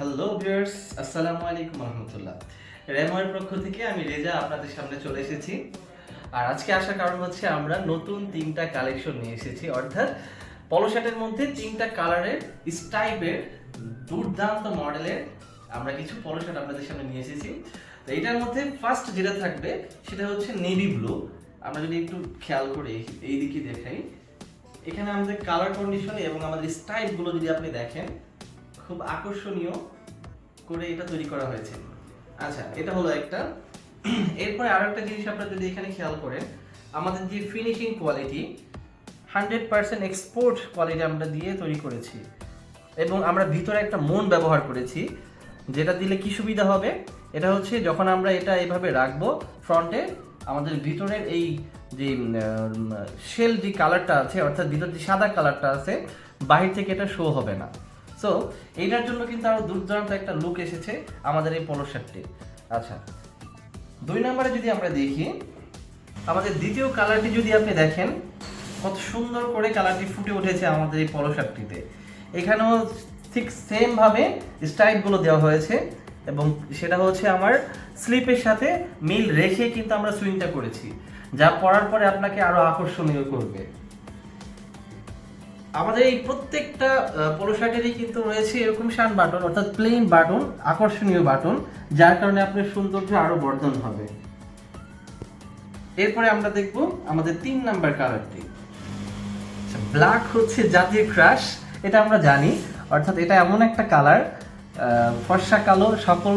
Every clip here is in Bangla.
হ্যালো ভিউয়ার্স আসসালামু আলাইকুম রহমতুল্লাহ রেময়ের পক্ষ থেকে আমি রেজা আপনাদের সামনে চলে এসেছি। আর আজকে আসার কারণ হচ্ছে আমরা নতুন তিনটা কালেকশন নিয়ে এসেছি। অর্থাৎ পলো শার্টের মধ্যে তিনটা কালারের স্টাইপের দুর্দান্ত মডেলের আমরা কিছু পলো শার্ট আপনাদের সামনে নিয়ে এসেছি। তো এটার মধ্যে ফার্স্ট যেটা থাকবে, সেটা হচ্ছে নেভি ব্লু আমরা যদি একটু খেয়াল করি এই দিকে দেখাই। এখানে আমাদের কালার কন্ডিশন এবং আমাদের স্টাইলগুলো যদি আপনি দেখেন খুব আকর্ষণীয় করে এটা তৈরি করা হয়েছে। আচ্ছা এটা হলো একটা। এরপরে আরও একটা জিনিস আপনারা যদি এখানে খেয়াল করেন, আমাদের যে finishing quality hundred percent export quality আমরা দিয়ে তৈরি করেছি। এবং আমরা ভিতরে একটা মন ব্যবহার করেছি, যেটা দিলে কি সুবিধা হবে? এটা হচ্ছে যখন আমরা এটা এভাবে রাখব ফ্রন্টে আমাদের ভিতরের এই যে শেল যে কালারটা আছে, অর্থাৎ ভিতর যে সাদা কালারটা আছে, বাহির থেকে এটা শো হবে না। সো এইটার জন্য কিন্তু আরও দুর্দান্ত একটা লুক এসেছে আমাদের এই পলো শার্টটি আচ্ছা দুই নম্বরে যদি আমরা দেখি, আমাদের দ্বিতীয় কালারটি যদি আপনি দেখেন, কত সুন্দর করে কালারটি ফুটে উঠেছে আমাদের এই পলো শার্টটিতে এখানেও ঠিক সেম ভাবে স্টাইলগুলো দেওয়া হয়েছে এবং সেটা হচ্ছে আমার স্লিপের সাথে মিল রেখে কিন্তু আমরা সুইংটা করেছি, যা পরার পরে আপনাকে আরও আকর্ষণীয় করবে। আমাদের এই প্রত্যেকটা পোলো শার্টেরই কিন্তু রয়েছে এরকম শান বাটন, অর্থাৎ প্লেন বাটন, আকর্ষণীয় বাটন, যার কারণে আপনার সৌন্দর্য আরও বর্ধন হবে। এরপরে আমরা দেখব আমাদের তিন নাম্বার কালারটি ব্ল্যাক হচ্ছে জাতীয় ক্রাশ এটা আমরা জানি, অর্থাৎ এটা এমন একটা কালার ফর্সা কালো, সকল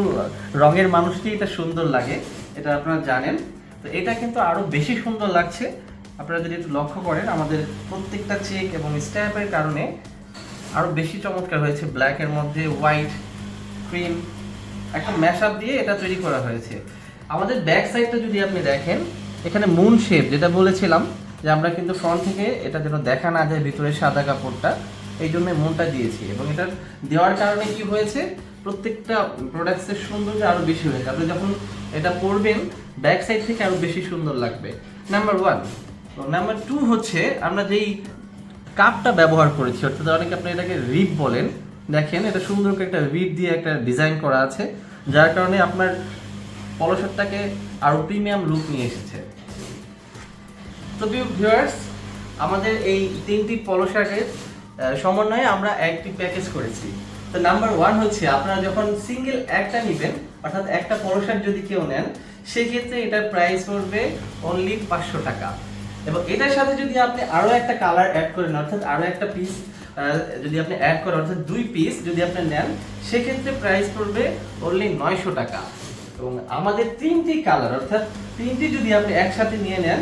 রঙের মানুষটি এটা সুন্দর লাগে, এটা আপনারা জানেন। তো এটা কিন্তু আরও বেশি সুন্দর লাগছে আপনারা যদি একটু লক্ষ্য করেন, আমাদের প্রত্যেকটা চেক এবং স্ট্যাম্পের কারণে আরও বেশি চমৎকার হয়েছে ব্ল্যাকের মধ্যে হোয়াইট ক্রিম একটা ম্যাশআপ দিয়ে এটা তৈরি করা হয়েছে। আমাদের ব্যাক সাইডটা যদি আপনি দেখেন, এখানে মুন শেপ যেটা বলেছিলাম, যে আমরা কিন্তু ফ্রন্ট থেকে এটা যেন দেখা না যায় ভিতরে সাদা কাপড়টা, এই জন্য মুনটা দিয়েছি। এবং এটা দেওয়ার কারণে কি হয়েছে, প্রত্যেকটা প্রোডাক্টসের সৌন্দর্য আরও বেশি হয়েছে। আপনি যখন এটা পরবেন ব্যাক সাইড থেকে আরও বেশি সুন্দর লাগবে। নাম্বার ওয়ান নাম্বার টু হচ্ছে আমরা যেই কাপটা ব্যবহার করেছি অর্থাৎ অনেকে আপনি এটাকে রিপ বলেন। দেখেন এটা সুন্দর করে একটা রিপ দিয়ে একটা ডিজাইন করা আছে যার কারণে আপনার পলো শার্টটাকে আরও প্রিমিয়াম লুক নিয়ে এসেছে। তো ভিউয়ার্স আমাদের এই তিনটি পলো শার্টের আহ, সমন্বয়ে আমরা একটি প্যাকেজ করেছি। তো নাম্বার ওয়ান হচ্ছে আপনারা যখন সিঙ্গেল একটা নেবেন অর্থাৎ একটা পলো যদি কেউ নেন সেক্ষেত্রে এটার প্রাইস পড়বে অনলি পাঁচশো টাকা। এবং এটার সাথে যদি আপনি আরও একটা কালার অ্যাড করেন, অর্থাৎ আরও একটা পিস যদি আপনি অ্যাড করেন, অর্থাৎ দুই পিস যদি আপনি নেন, সেক্ষেত্রে প্রাইস পড়বে অনলি নয়শো টাকা। এবং আমাদের তিনটি কালার অর্থাৎ তিনটি যদি আপনি একসাথে নিয়ে নেন,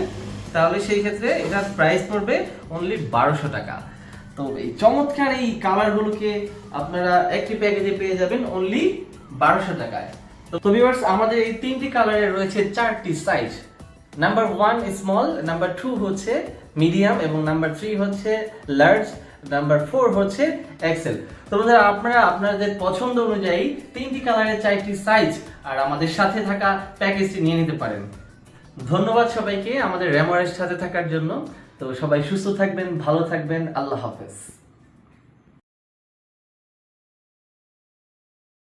তাহলে সেই ক্ষেত্রে এটার প্রাইস পড়বে অনলি বারোশো টাকা। তো এই চমৎকার এই কালারগুলোকে আপনারা একটি প্যাকেজে পেয়ে যাবেন অনলি বারোশো টাকায়। তো ভিউয়ার্স আমাদের এই তিনটি কালারে রয়েছে চারটি size number one small number two হচ্ছে মিডিয়াম এবং নাম্বার থ্রি হচ্ছে লার্জ নাম্বার ফোর হচ্ছে এক্সেল তো বন্ধুরা, আপনারা আপনাদের পছন্দ অনুযায়ী তিনটি কালারের চারটি সাইজ আর আমাদের সাথে থাকা প্যাকেজটি নিয়ে নিতে পারেন। ধন্যবাদ সবাইকে আমাদের র্যামোরের সাথে থাকার জন্য। তো সবাই সুস্থ থাকবেন, ভালো থাকবেন, আল্লাহ হাফেজ।